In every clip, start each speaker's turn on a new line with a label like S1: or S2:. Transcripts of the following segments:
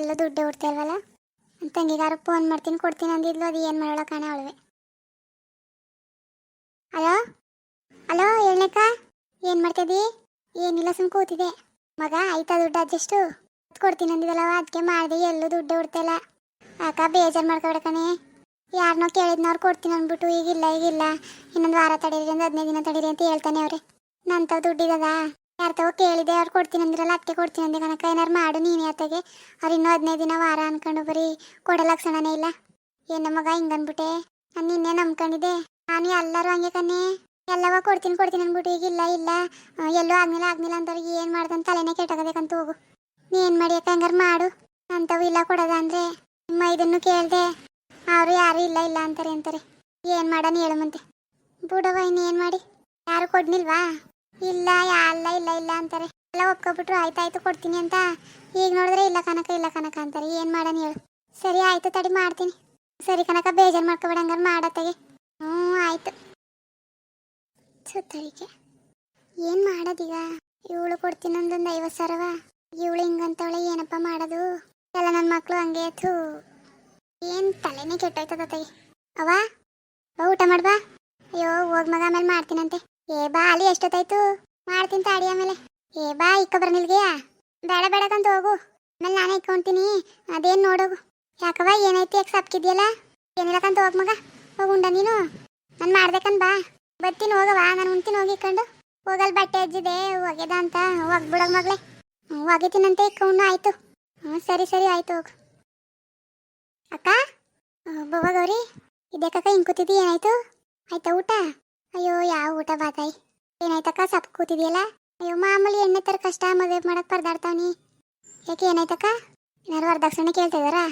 S1: ಎಲ್ಲೂ ದುಡ್ಡೇ ಹುಡ್ತಾ ಇಲ್ವಲ್ಲ? ತಂಗಿಗಾರು ಫೋನ್ ಮಾಡ್ತೀನಿ, ಕೊಡ್ತೀನಿ ಅಂದಿದ್ಲು, ಅದು ಏನು ಮಾಡೋಳ ಕಾಣೆ ಅವಳಿವೆ ಹಲೋ? ಹಲೋ ಹೇಳಕ್ಕ ಏನು ಮಾಡ್ತಿದ್ದಿ? ಏನಿಲ್ಲ ಸುಮ್ ಕೂತಿದೆ ಮಗ, ಆಯ್ತಾ ದುಡ್ಡು ಅಡ್ಜಸ್ಟು? ಕೊಡ್ತೀನಿ ಅಂದಿದ್ದಲ್ಲವ ಅದಕ್ಕೆ ಮಾಡಿದೆ, ಎಲ್ಲೂ ದುಡ್ಡು ಹುಡ್ತಿಲ್ಲ ಅಕ್ಕ, ಬೇಜಾರು ಕಣೆ. ಯಾರನ್ನೋ ಕೇಳಿದ್ನವ್ರು ಕೊಡ್ತೀನಿ ಅಂದ್ಬಿಟ್ಟು, ಈಗಿಲ್ಲ ಈಗಿಲ್ಲ. ಇನ್ನೊಂದು ವಾರ ತಡೀರಿ ಅಂದ್ರೆ ಹದಿನೈದು ದಿನ ತಡೀರಿ ಅಂತ ಹೇಳ್ತಾನೆ ಅವ್ರೆ. ನಂತ ದುಡ್ಡಿದದ? ಯಾರ ತಾವು ಕೇಳಿದೆ, ಅವ್ರು ಕೊಡ್ತೀನಿ ಅಂದಿರಲ್ಲ ಅದಕ್ಕೆ ಕೊಡ್ತೀನಿ ಅಂದ್ರೆ ಕನಕ ಏನಾರು ಮಾಡು ನೀನು ಯಾತಗೆ ಅವ್ರು ಇನ್ನೂ ಹದಿನೈದು ದಿನ ವಾರ ಅನ್ಕೊಂಡು ಬರೀ ಕೊಡಲಕ್ಷಣನೇ ಇಲ್ಲ. ಏನ ಮಗ ಹಿಂಗನ್ಬಿಟ್ಟೆ ನಾನು ನಿನ್ನೆ ನಂಬ್ಕೊಂಡಿದ್ದೆ. ನಾನು ಎಲ್ಲರೂ ಹಂಗೆ ಕಣ್ಣೆ. ಎಲ್ಲವ ಕೊಡ್ತೀನಿ ಕೊಡ್ತೀನಿ ಅಂದ್ಬಿಟ್ಟು ಈಗ ಇಲ್ಲ. ಇಲ್ಲ ಎಲ್ಲೂ ಆಗ್ನಿಲ್ಲ ಆಗ್ನಿಲ್ಲ ಅಂತವ್ರಿಗೆ ಏನು ಮಾಡ್ದಂತ ತಲೆನೇ ಕೆಟ್ಟೋಗಬೇಕಂತ ಹೋಗು. ನೀ ಏನು ಹಂಗಾರ ಹಂಗಾರೆ ಮಾಡು. ಅಂಥವು ಇಲ್ಲ ಕೊಡೋದಂದ್ರೆ ನಿಮ್ಮ ಇದನ್ನು ಕೇಳಿದೆ. ಅವರು ಯಾರು ಇಲ್ಲ ಇಲ್ಲ ಅಂತಾರೆ ಅಂತಾರೆ. ಏನು ಮಾಡೋಣ ಹೇಳು ಮುಂದೆ ಬುಡವ ಇನ್ನೇನು ಮಾಡಿ? ಯಾರು ಕೊಡ್ನಿಲ್ವಾ? ಇಲ್ಲ ಅಲ್ಲ ಇಲ್ಲ ಇಲ್ಲ ಅಂತಾರೆ. ಎಲ್ಲ ಒಪ್ಕೊಬಿಟ್ರು ಆಯ್ತಾಯ್ತು ಕೊಡ್ತೀನಿ ಅಂತ. ಈಗ ನೋಡಿದ್ರೆ ಇಲ್ಲ ಕನಕ ಇಲ್ಲ ಕನಕ ಅಂತಾರೆ. ಏನು ಮಾಡೋಣ ಹೇಳು. ಸರಿ, ಆಯ್ತು ತಡಿ, ಮಾಡ್ತೀನಿ. ಸರಿ ಕನಕ, ಬೇಜಾರು ಮಾಡ್ಕೊಬೇಡ ಹಂಗಾರೆ ಹ್ಞೂ, ಆಯ್ತು. ಸುತ್ತಳಿಕೆ ಏನು ಮಾಡೋದೀಗ? ಇವಳು ಕೊಡ್ತೀನಿ ಒಂದೊಂದು ಐವತ್ತು ಸಾವಿರವ? ಇವಳು ಹಿಂಗಂತವಳೆ, ಏನಪ್ಪ ಮಾಡೋದು? ಎಲ್ಲ ನನ್ನ ಮಕ್ಕಳು ಹಂಗೆ, ಥೂ. ಏನು ತಲೆನೇ ಕೆಟ್ಟೋಯ್ತದ ತೈ ಅವ ಊಟ ಮಾಡ್ಬಾ? ಅಯ್ಯೋ, ಹೋಗ್ ಮಗ ಆಮೇಲೆ ಮಾಡ್ತೀನಂತೆ. ಏ ಬಾ, ಅಲ್ಲಿ ಎಷ್ಟೊತ್ತಾಯ್ತು? ಮಾಡ್ತೀನಿ ತಾಡಿ ಆಮೇಲೆ. ಏ ಬಾ ಇಕ್ಕ ನಿಲ್ಗೆಯಾ. ಬೇಡ ಬೇಡಕಂತ ಹೋಗು. ಆಮೇಲೆ ನಾನೇ ಇಕ್ಕೊಂತೀನಿ ಅದೇನು ನೋಡೋಗು. ಯಾಕವ ಏನಾಯ್ತು? ಯಾಕೆ ಸಪ್ಕಿದ್ಯಲ್ಲ? ಏನಿಲ್ಲಕಂತ ಹೋಗ್ ಮಗ. ಹೋಗುಂಡ ನೀನು. ನಾನು ಮಾಡ್ಬೇಕನ್ ಬಾ. ಬರ್ತೀನಿ ಹೋಗವ ನಾನು ಉಣ್ತೀನಿ, ಹೋಗಿ ಇಕ್ಕೊಂಡು. ಹೋಗಲ್ ಬಟ್ಟೆ ಅಜ್ಜಿದೆ ಒಗೆದ ಅಂತ. ಒಗ್ಬಿಡೋಗ ಮಗಳೇ. ಒಗಿತೀನಂತೆ ಇಕ್ಕೊಂಡು. ಆಯ್ತು. ಹ್ಞೂ ಸರಿ ಸರಿ, ಆಯ್ತು ಹೋಗು. ಅಕ್ಕ? ಬವ್ವ ಗೌರಿ. ಇದಕ್ಕಕ್ಕ ಹಿಂಗೆ ಕೂತಿದ್ದಿ? ಏನಾಯ್ತು? ಆಯ್ತಾ ಊಟ? ಅಯ್ಯೋ, ಯಾವ ಊಟ ಬಾತಾಯಿ? ಏನಾಯ್ತಕ್ಕ? ಸಪ್ ಕೂತಿದೆಯಲ್ಲ? ಅಯ್ಯೋ, ಮಾಮೂಲಿ ಎಣ್ಣೆ ತರ ಕಷ್ಟ ಮದುವೆ ಮಾಡಕ್ ಪರ್ದಾಡ್ತಾವನಿ. ಯಾಕೆ ಏನಾಯ್ತಕ್ಕ? ಏನಾರು ವರದಕ್ಷಿಣೆ ಕೇಳ್ತಿದಾರಾ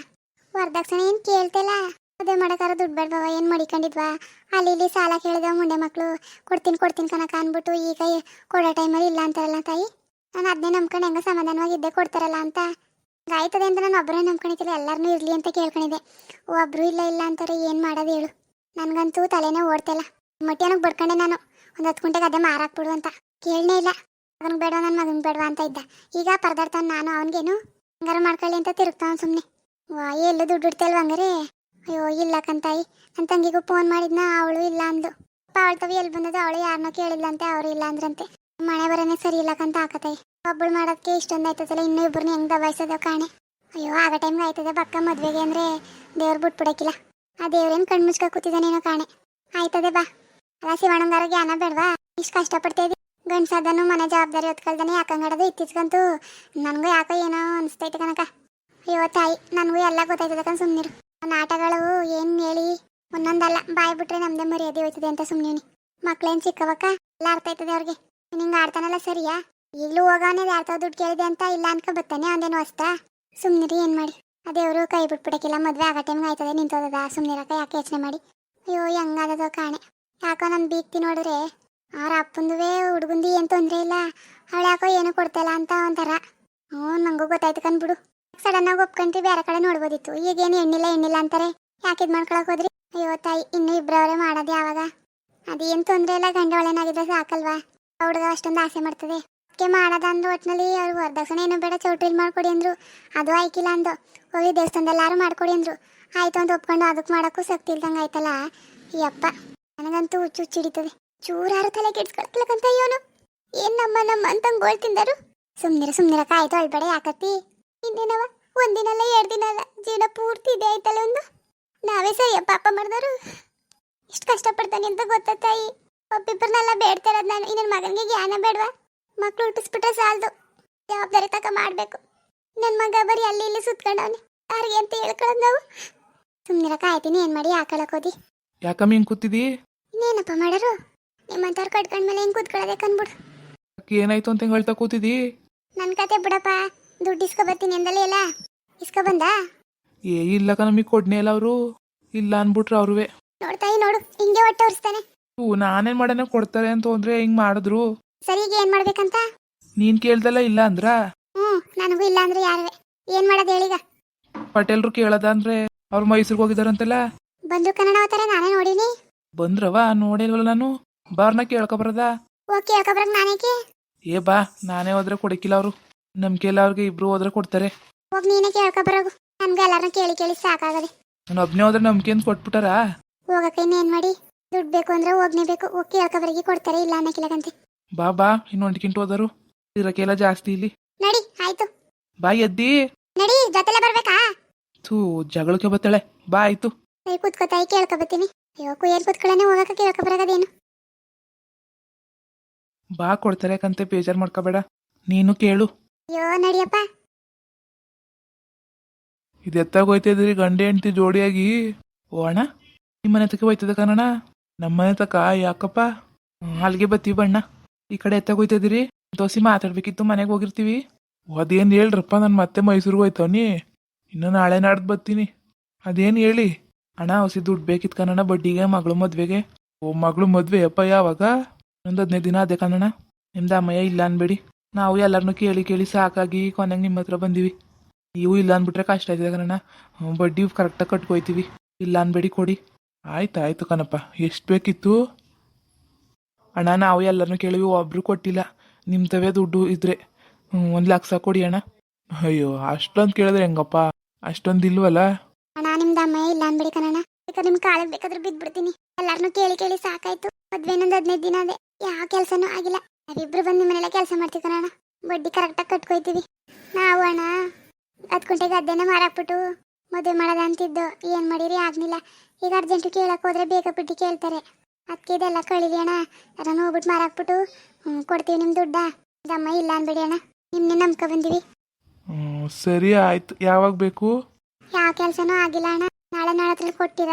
S1: ವರದಕ್ಷಿಣೆ ಏನು ಕೇಳ್ತಿಲ್ಲ. ಮದುವೆ ಮಾಡಕಾರ ದುಡ್ಡು ಬೇಡವಾ? ಏನು ಮಡಿಕೊಂಡಿದ್ವಾ? ಅಲ್ಲಿ ಇಲ್ಲಿ ಸಾಲ ಕೇಳಿದ ಮುಂಡೆ ಮಕ್ಕಳು ಕೊಡ್ತೀನಿ ಕೊಡ್ತೀನಿ ಕನಕ ಅನ್ಬಿಟ್ಟು ಈಗ ಕೊಡೋ ಟೈಮಲ್ಲಿ ಇಲ್ಲ ಅಂತಾರಲ್ಲ ತಾಯಿ. ನಾನು ಅದನ್ನೇ ನಂಬ್ಕೊಂಡು ಹೆಂಗ ಸಮಾಧಾನವಾಗಿದ್ದೆ ಕೊಡ್ತಾರಲ್ಲ ಅಂತ. ಆಯ್ತದೆ ಅಂತ ನಾನು ಒಬ್ಬರೇ ನಂಬ್ಕೊಂಡಿದ್ದಿಲ್ಲ ಎಲ್ಲರನ್ನೂ ಇರಲಿ ಅಂತ ಕೇಳ್ಕೊಂಡಿದ್ದೆ. ಒಬ್ಬರು ಇಲ್ಲ ಇಲ್ಲ ಅಂತಾರೆ, ಏನು ಮಾಡೋದು ಹೇಳು. ನನಗಂತೂ ತಲೆನೇ ಓಡ್ತಿಲ್ಲ. ಮಟ್ಟಿಯನಿಗೆ ಬಡ್ಕೊಂಡೆ ನಾನು. ಒಂದು ಹತ್ತು ಗಂಟೆಗೆ ಅದೇ ಮಾರಾಕ್ಬಿಡು ಅಂತ. ಕೇಳನೇ ಇಲ್ಲ. ಅವನಿಗೆ ಬೇಡ ನನ್ನ ಮಗನಿಗೆ ಬೇಡ ಅಂತ ಇದ್ದ. ಈಗ ಪರದಾಡ್ತಾನೆ ನಾನು, ಅವನಿಗೇನು? ಹಂಗಾರ ಮಾಡ್ಕೊಳ್ಳಿ ಅಂತ ತಿರುಗ್ತಾವ್ ಸುಮ್ಮನೆ ವಾ ಎಲ್ಲೂ ದುಡ್ಡು ಇಡ್ತಲ್ವ ಹಂಗಾರೆ? ಅಯ್ಯೋ, ಇಲ್ಲ ಕಂತಾಯಿ ನನ್ನ ತಂಗಿಗೂ ಫೋನ್ ಮಾಡಿದ್ನ, ಅವಳು ಇಲ್ಲ ಅಂದ್ಲು. ಅವಳ ತವಿ ಎಲ್ಲಿ ಬಂದದ ಅವಳು ಯಾರನ್ನೋ ಕೇಳಿಲ್ಲ ಅಂತ, ಅವ್ರು ಇಲ್ಲ ಅಂದ್ರಂತೆ. ಮನೆ ಬರೋನೇ ಸರಿ ಇಲ್ಲ ಕಂತ ಹಾಕತಾಯಿ ಒಬ್ಬಳು ಮಾಡೋದಕ್ಕೆ ಇಷ್ಟೊಂದು ಆಯ್ತದಲ್ಲ, ಇನ್ನೂ ಇಬ್ಬರನ್ನ ಹೆಂಗ್ ದಬಾಯಿಸೋದು ಕಾಣೆ. ಅಯ್ಯೋ, ಆಗ ಟೈಮ್ಗೆ ಆಯ್ತದೆ ಬಕ್ಕ ಮದ್ವೆಗೆ ಅಂದ್ರೆ ದೇವ್ರು ಬಿಟ್ಬಿಡಕ್ಕಿಲ್ಲ ಆ ದೇವ್ರೇನು ಕಣ್ಣು ಮುಚ್ಕ ಕೂತಿದ್ದಾನೇನೋ ಕಾಣೆ. ಆಯ್ತದೆ ಬಾ. ಅಲ್ಲ ಜ್ಞಾನ ಬೇಡವಾ? ಇಷ್ಟು ಕಷ್ಟಪಡ್ತಾ ಇದ್ದಿ ಗಂಡ್ಸದನು ಮನೆ ಜವಾಬ್ದಾರಿ ಹೊತ್ಕೊಳ್ದಾನೆ ಯಾಕಂಗಡದು ಇತ್ತೀಚ್ಕಂತೂ ನನಗೂ ಯಾಕೋ ಏನೋ ಅನಿಸ್ತೈತೆ ಕನಕ ಅಯ್ಯೋ ತಾಯಿ ನನಗೂ ಎಲ್ಲ ಗೊತ್ತಾಯ್ತದ ಕಣ್ ಸುಮ್ಮನಿರು ನಾಟಗಳು ಏನು ಹೇಳಿ? ಒಂದೊಂದಲ್ಲ, ಬಾಯ್ ಬಿಟ್ರೆ ನಮ್ದೇ ಮರ್ಯಾದೆ ಹೋಯ್ತದೆ ಅಂತ ಸುಮ್ಮನೆ ಮಕ್ಳೇನು ಚಿಕ್ಕವಕ್ಕ? ಎಲ್ಲ ಅರ್ಥ ಆಯ್ತದೆ ಅವ್ರಿಗೆ. ನಿಂಗೆ ಆಡ್ತಾನಲ್ಲ ಸರಿಯಾ? ಈಗಲೂ ಹೋಗವನೇ ಯಾರ್ತಾವ್ ದುಡ್ಡು ಕೇಳಿದೆ ಅಂತ ಇಲ್ಲ ಅನ್ಕೊ ಬರ್ತಾನೆ ಅವನೇನು ಹೊಸ್ತ? ಸುಮ್ಮನಿರಿ ಏನು ಮಾಡಿ? ಅದೇವರು ಕೈ ಬಿಟ್ಬಿಡಕ್ಕಿಲ್ಲ, ಮದುವೆ ಆಗೋ ಟೈಮ್ಗೆ ಆಯ್ತದೆ ನಿಂತೋದದ. ಸುಮ್ಮನಿರಕ ಯಾಕೆ ಯೋಚನೆ ಮಾಡಿ? ಅಯ್ಯೋ, ಹೆಂಗಾದದೋ ಕಾಣೆ. ಯಾಕೋ ನನ್ನ ಬೀಗ್ತಿ ನೋಡಿದ್ರೆ ಅವ್ರ ಅಪ್ಪಂದುವೇ ಹುಡುಗಂದು ಏನು ತೊಂದರೆ ಇಲ್ಲ, ಅವಳು ಯಾಕೋ ಏನು ಕೊಡ್ತಾಯಿಲ್ಲ ಅಂತ ಒಂಥರ. ಹ್ಞೂ, ನಂಗೂ ಗೊತ್ತಾಯ್ತು ಕಂದ್ಬಿಡು ಸಡನ್ ಆಗಿ ಒಪ್ಕೊಂತಿ ಬೇರೆ ಕಡೆ ನೋಡ್ಬೋದಿತ್ತು. ಈಗೇನು ಎಣ್ಣಿಲ್ಲ ಎಣ್ಣಿಲ್ಲ ಅಂತಾರೆ. ಯಾಕೆ ಇದು ಮಾಡ್ಕೊಳಕ್ ಹೋದ್ರಿ? ಅಯ್ಯೋ ತಾಯಿ, ಇನ್ನೂ ಇಬ್ಬರವರೇ ಮಾಡೋದು ಯಾವಾಗ? ಅದೇನು ತೊಂದರೆ ಇಲ್ಲ ಗಂಡ ಒಳ್ಳೆನಾಗಿದ್ರೆ ಸಾಕಲ್ವಾ ಹುಡುಗ ಅಷ್ಟೊಂದು ಆಸೆ ಮಾಡ್ತದೆ. ಅದಕ್ಕೆ ಮಾಡೋದ ಅಂದು ಒಟ್ಟಿನಲ್ಲಿ ಅವ್ರು ವರದಕ್ಷಿಣೆ ಏನು ಬೇಡ ಚೌಟ್ರಿಲಿ ಮಾಡ್ಕೊಡಿ ಅಂದ್ರು. ಅದು ಆಯ್ಕಿಲ್ಲ ಅಂದು ಹೋಗಿ ದೇವಸ್ಥಾನದಲ್ಲಾರು ಮಾಡ್ಕೊಡಿ ಅಂದ್ರು. ಆಯ್ತು ಅಂತ ಒಪ್ಕೊಂಡು ಅದಕ್ಕೆ ಮಾಡೋಕ್ಕೂ ಸಕ್ತಿ ಇಲ್ದಂಗೆ ಆಯ್ತಲ್ಲ? ಯಪ್ಪ. ನನಗಂತೂ ಹುಚ್ಚು ಹಿಡಿತದೆ. ಚೂರಾರು ತಲೆ ಕೆಡ್ಸ್ಕೊಳ್ತಿಲ್ಲಕಂತ ಇವನು. ಏನ್ ನಮ್ಮ ನಮ್ಮ ಅಂತಂಗ್ ಗೋಳ್ ತಿಂದರು? ಸುಮ್ನಿರ ಸುಮ್ನಿರ ಆಯ್ತು ಅಳ್ಬೇಡ ಯಾಕತ್ತಿ? ಇನ್ನೇನವ ಒಂದಿನಲ್ಲ ಎರಡು ದಿನ ಅಲ್ಲ ಜೀವನ ಪೂರ್ತಿ ಇದೆ ಆಯ್ತಲ್ಲ ಒಂದು? ನಾವೇ ಸರಿಯ ಪಾಪ ಮಾಡಿದವರು? ಎಷ್ಟು ಕಷ್ಟಪಡ್ತಾನೆ ಅಂತ ಗೊತ್ತಾ ತಾಯಿ? ಒಬ್ಬಿಬ್ಬರನ್ನೆಲ್ಲ ಬೇಡ್ತಿರೋದು ನಾನು. ಇನ್ನೊಂದು ಮಗನಿಗೆ ಜ್ಞಾನ ಬೇಡವಾ? ಮಕ್ಳು ಹುಟ್ಟಿಸ್ಬಿಟ್ರೆ ಸಾಲದು. ಜವಾಬ್ದಾರಿ ತಕ ಮಾಡಬೇಕು. ನನ್ನ ಮಗ ಬರೀ ಅಲ್ಲಿ ಇಲ್ಲಿ ಸುತ್ಕೊಂಡವನೆ. ಯಾರಿಗೆ ಅಂತ ಹೇಳ್ಕೊಳ್ಳೋದು ನಾವು? ಸುಮ್ನಿರಕ ಕಾಯ್ತೀನಿ, ಏನು ಮಾಡಿ ಹಾಕೊಳಕ್ ಹೋದಿ.
S2: ಯಾಕಮ್ಮ ಹಿಂಗೆ ಕೂತಿದಿ?
S1: ಇನ್ನೇನಪ್ಪ ಮಾಡರು? ನಿಮ್ಮಂತವ್ರು ಕಟ್ಕೊಂಡ್ಮೇಲೆ ಹೆಂಗ್ ಕೂತ್ಕೊಳ್ಳೋದೆ ಕನ್ಬಿಡು
S2: ಯಾಕೆ ಏನಾಯ್ತು ಅಂತ ಹೇಳ್ತಾ ಕೂತಿದಿ
S1: ನನ್ನ ಕತೆ ಬಿಡಪ್ಪ ದುಡ್ಡು ಇಸ್ಕೊ ಬರ್ತೀನಿ ಎಂದಲೇ ಇಲ್ಲ. ಇಸ್ಕೊ ಬಂದ?
S2: ಏ ಇಲ್ಲಕ ನಮಗೆ ಕೊಡ್ನೇ ಇಲ್ಲ ಅವರು. ಇಲ್ಲ ಅನ್ಬಿಟ್ರು ಅವ್ರುವೆ.
S1: ನೋಡ್ತಾಯಿ ನೋಡು ಹಿಂಗೆ ಹೊಟ್ಟೆ ಉರಿಸ್ತಾನೆ.
S2: ಹ್ಞೂ ನಾನೇನ್ ಮಾಡೋಣ ಕೊಡ್ತಾರೆ ಅಂತ ಅಂದ್ರೆ ಹಿಂಗ್ ಮಾಡಿದ್ರು.
S1: ಸರಿಗೆ ಏನ್ ಮಾಡ್ಬೇಕಂತ?
S2: ನೀನ್ ಕೇಳ್ದಲ್ಲ ಇಲ್ಲ ಅಂದ್ರ?
S1: ಹ್ಮ್ ನನಗೂ ಇಲ್ಲ ಅಂದ್ರೆ ಯಾರುವೆ? ಏನ್ ಮಾಡೋದು ಹೇಳೀಗ
S2: ಪಟೇಲ್ರು ಕೇಳದ ಅಂದ್ರೆ ಅವ್ರು ಮೈಸೂರಿಗೆ ಹೋಗಿದಾರಂತಲ್ಲ?
S1: ಬಂದು ಕನ್ನಡ ಅವತಾರ ನಾನೇ ನೋಡಿನಿ.
S2: ಬಂದ್ರವ ನೋಡಿಲ್ವಲ್ಲ ನಾನು? ಬಾರ್ನ ಕೇಳ್ಕೊಬರದ?
S1: ಓಕೆ ಹೇಳ್ಕೊಬ್ರಕ್ ನಾನೇಕೆ?
S2: ಏ ಬಾ ನಾನೇ ಹೋದ್ರೆ ಕೊಡಕಿಲ್ಲ ಅವರು. ನಂಬಿಕೆ ಇಲ್ಲ ಅವ್ರಿಗೆ ಇಬ್ರು ಹೋದ್ರೆ ಕೊಡ್ತಾರೆ.
S1: ಹೋಗ್ ನೀನೇ ಕೇಳ್ಕೊಬರೋಗು ನನ್ಗೆ ಎಲ್ಲಾರನ್ನ ಕೇಳಿ ಕೇಳಿ ಸಾಕಾಗದೆ.
S2: ನಾನು ಒಬ್ನೇ ಹೋದ್ರೆ ಅಂತ ಕೊಟ್ಬಿಟ್ಟಾರ?
S1: ಹೋಗಕ್ಕೆ ಇನ್ನೇನ್ ಮಾಡಿ? ದುಡ್ಡು ಬೇಕು ಅಂದ್ರೆ ಹೋಗ್ನೇ ಬೇಕು. ಹೋಗಿ ಕೇಳ್ಕೊಬರಿಗೆ ಕೊಡ್ತಾರೆ ಇಲ್ಲ ಅನ್ನಕ್ಕಿಲ್ಲಕಂತೆ
S2: ಬಾ ಬಾ ಇನ್ನು ಒಂಟ್ಕಿಂಟು ಹೋದರು ಇರಕ್ಕೆಲ್ಲ ಜಾಸ್ತಿ ಇಲ್ಲಿ.
S1: ನಡಿ ಆಯ್ತು.
S2: ಬಾ ಎದ್ದಿ.
S1: ನಡಿ ಜೊತೆಲೆ ಬರ್ಬೇಕಾ?
S2: ಥೂ ಜಗಳಕ್ಕೆ ಬತ್ತಾಳೆ. ಬಾ ಆಯ್ತು.
S1: ಸರಿ ಕೂತ್ಕೋತಾಯಿ ಕೇಳ್ಕೊಬತ್ತೀನಿ. ಅಯ್ಯೋ ಕುಯ್ಯಲ್ ಕೂತ್ಕೊಳ್ಳೇನೆ ಹೋಗಕ್ಕೆ ಕೇಳ್ಕೊಬರಗದೇನು
S2: ಬಾ ಕೊಡ್ತಾರೆ ಕಂತೆ ಬೇಜಾರು ಮಾಡ್ಕೋಬೇಡ. ನೀನು ಕೇಳು.
S1: ಅಯ್ಯೋ ನಡಿಯಪ್ಪ.
S2: ಇದು ಎತ್ತಾಗ ಹೋಯ್ತಿದ್ರಿ ಗಂಡ ಹೆಂಡತಿ ಜೋಡಿಯಾಗಿ? ಓ ಅಣ್ಣ ನಿಮ್ಮ ಮನೆ ತಕ ಹೋಯ್ತದ ಕಣಣ್ಣ? ನಮ್ಮ ಮನೆ ತಕ ಯಾಕಪ್ಪ? ಅಲ್ಲಿಗೆ ಬತ್ತೀವಿ ಬಣ್ಣ. ಈ ಕಡೆ ಎತ್ತಾಗ ಹೋಯ್ತಿದ್ರಿ? ದೋಸಿ ಮಾತಾಡ್ಬೇಕಿತ್ತು ಮನೆಗೆ ಹೋಗಿರ್ತೀವಿ. ಅದೇನು ಹೇಳ್ರಪ್ಪ ನಾನು ಮತ್ತೆ ಮೈಸೂರಿಗೆ ಹೋಯ್ತವನಿ. ಇನ್ನು ನಾಳೆ ನಾಡ್ದು ಬರ್ತೀನಿ ಅದೇನು ಹೇಳಿ? ಅಣ್ಣ ಹೊಸಿ ದುಡ್ಡು ಬೇಕಿತ್ತು ಕಣಣ್ಣ, ಬಡ್ಡಿಗೆ, ಮಗಳು ಮದ್ವೆಗೆ. ಓ, ಮಗಳು ಮದ್ವೆ ಅಪ್ಪ ಯಾವಾಗ? ಒಂದು ಹದಿನೈದು ದಿನ ಅದೇ ಕಣಣ್ಣ. ನಿಮ್ದು ಅಮ್ಮಯ್ಯ ಇಲ್ಲ ಅನ್ಬೇಡಿ. ನಾವು ಎಲ್ಲರನ್ನೂ ಕೇಳಿ ಕೇಳಿ ಸಾಕಾಗಿ ಕೊನೆಗೆ ನಿಮ್ಮ ಹತ್ರ ಬಂದೀವಿ. ನೀವು ಇಲ್ಲ ಅಂದ್ಬಿಟ್ರೆ ಕಷ್ಟ ಆಯ್ತದೆ ಕಣಣ್ಣ. ಬಡ್ಡಿ ಕರೆಕ್ಟಾಗಿ ಕಟ್ಕೊಯ್ತೀವಿ. ಇಲ್ಲ ಅನ್ಬೇಡಿ, ಕೊಡಿ. ಆಯ್ತು ಆಯ್ತು ಕಣಪ್ಪ. ಎಷ್ಟು ಬೇಕಿತ್ತು? ಅಣ್ಣ, ನಾವು ಎಲ್ಲರನ್ನೂ ಕೇಳಿವಿ, ಒಬ್ರು ಕೊಟ್ಟಿಲ್ಲ. ನಿಮ್ಮ ತವೇ ದುಡ್ಡು ಇದ್ರೆ. ಒಂದು ಲಕ್ಷ ಕೊಡಿ ಅಣ್ಣ. ಅಯ್ಯೋ, ಅಷ್ಟೊಂದು ಕೇಳಿದ್ರೆ ಹೆಂಗಪ್ಪ? ಅಷ್ಟೊಂದು ಇಲ್ವಲ್ಲ?
S1: ಅಮ್ಮ ಇಲ್ಲ ಅನ್ಬಿಡಿ ಕಣಣ್ಣ ಬೇಕಾದ್ರೆ ನಿಮ್ ಕಾಲಕ್ ಬೇಕಾದ್ರೆ ಬಿದ್ಬಿಡ್ತೀನಿ ಎಲ್ಲಾರನು ಕೇಳಿ ಕೇಳಿ ಸಾಕಾಯ್ತು. ಮದ್ವೆ ನಂದು ಹದಿನೈದು ದಿನ ಅದೇ. ಯಾವ ಕೆಲಸನೂ ಆಗಿಲ್ಲ. ನಾವಿಬ್ರು ಬಂದು ನಿಮ್ಮನೆಲ್ಲ ಕೆಲಸ ಮಾಡ್ತೀವಿ ಕಣಣ್ಣ ಬಡ್ಡಿ ಕರೆಕ್ಟಾಗಿ ಕಟ್ಕೊಯ್ತೀವಿ. ನಾವು ಅಣ್ಣ ಹತ್ತು ಗಂಟೆಗೆ ಗದ್ದೆನ ಮಾರಾಕ್ಬಿಟ್ಟು ಮದ್ವೆ ಮಾಡದ ಅಂತಿದ್ದು. ಏನ್ ಮಾಡಿರಿ ಆಗ್ಲಿಲ್ಲ ಈಗ ಅರ್ಜೆಂಟ್ ಕೇಳಕ್ ಹೋದ್ರೆ ಬೇಗ ಬಿಟ್ಟು ಕೇಳ್ತಾರೆ. ಅದಕ್ಕೆ ಇದೆಲ್ಲ ಕಳಿಲಿ ಅಣ್ಣ. ಯಾರನ್ನ ಹೋಗ್ಬಿಟ್ಟು ಮಾರಾಕ್ಬಿಟ್ಟು ಹ್ಮ್, ಕೊಡ್ತೀವಿ ನಿಮ್ ದುಡ್ಡ. ದಮ್ಮ ಇಲ್ಲ ಅನ್ಬಿಡಿ ಅಣ್ಣ. ನಿಮ್ನೆ ನಂಬ್ಕೊ ಬಂದಿವಿ.
S2: ಸರಿ ಆಯ್ತು. ಯಾವಾಗ ಬೇಕು?
S1: ಯಾವ ಕೆಲಸನೂ ಆಗಿಲ್ಲ ಅಣ್ಣ. ನಾಳೆ ಹತ್ರ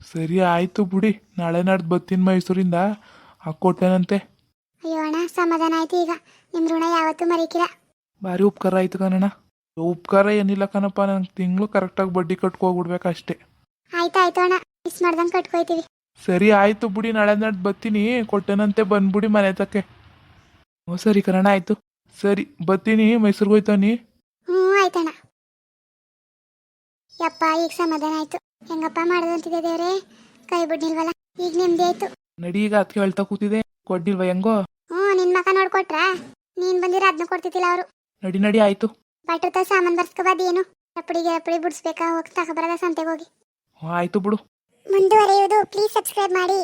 S2: ಸರಿ ಆಯ್ತು ಬಿಡಿ. ನಾಳೆ ನಾಡ್ದು ಬತ್ತೀನಿ ಮೈಸೂರಿಂದ. ಹಾಕ್ಕೊಟ್ಟೆನಂತೆ
S1: ಅಯ್ಯೋ ಅಣ್ಣ ಸಮಾಧಾನ ಆಯ್ತು ಈಗ. ನಿಮ್ ಋಣ ಯಾವತ್ತೂ ಮರೀಕಿಲ್ಲ.
S2: ಭಾರಿ ಉಪಕಾರ ಆಯ್ತು ಕಣಣ್ಣ. ಉಪಕಾರ ಏನಿಲ್ಲ ಕಣಪ್ಪ ನಂಗೆ ತಿಂಗಳು ಕರೆಕ್ಟಾಗಿ ಬಡ್ಡಿ ಕಟ್ಕೋಗ್ಬಿಡ್ಬೇಕು ಅಷ್ಟೇ
S1: ಆಯ್ತು ಆಯ್ತು ಅಣ್ಣ ಮಿಸ್ ಮಾಡ್ದಂಗೆ ಕಟ್ಕೊಯ್ತೀವಿ.
S2: ಸರಿ ಆಯ್ತು ಬಿಡಿ ನಾಳೆ ನಾಡ್ದು ಬರ್ತೀನಿ. ಕೊಟ್ಟೇನಂತೆ ಬಂದ್ಬಿಡಿ ಮನೆ ತಕ್ಕೆ. ಹ್ಞೂ ಸರಿ ಕಣಣ್ಣ ಆಯ್ತು. ಸರಿ ಬತ್ತೀನಿ ಮೈಸೂರಿಗೆ ಹೋಯ್ತಾನಿ
S1: ಹ್ಞೂ ಆಯ್ತಣ್ಣ. ಯಪ್ಪ ಈಗ ಸಮಾಧಾನ ಆಯ್ತು. ಹೆಂಗಪ್ಪ ಮಾಡೋದಂತಿದೆ ದೇವ್ರೆ? ಕೈ ಬಿಡ್ನಿಲ್ವಲ್ಲ ಈಗ ನೆಮ್ಮದಿ ಆಯ್ತು.
S2: ನಡಿ ಈಗ ಅದಕ್ಕೆ ಹೇಳ್ತಾ ಕೂತಿದೆ ಕೊಡ್ಡಿಲ್ವ ಹೆಂಗೋ?
S1: ಹ್ಞೂ ನಿನ್ ಮಕ ನೋಡ್ಕೊಟ್ರಾ? ನೀನ್ ಬಂದಿರ ಅದನ್ನ ಕೊಡ್ತಿದ್ದಿಲ್ಲ ಅವರು.
S2: ನಡಿ ನಡಿ ಆಯ್ತು.
S1: ಬಟ್ರತ ತ ಸಾಮಾನ್ ಬರ್ಸ್ಕೊಬಾದೇನು ರಪ್ಪಡಿಗೆ ರಪ್ಪಡಿ ಬಿಡಿಸ್ಬೇಕಾ? ಹೋಗಿ ತಗೊಬರದ ಸಂತೆಗೆ ಹೋಗಿ.
S2: ಹ್ಞೂ ಆಯ್ತು ಬಿಡು.
S1: ಮುಂದುವರೆಯುವುದು. ಪ್ಲೀಸ್ ಸಬ್ಸ್ಕ್ರೈಬ್ ಮಾಡಿ.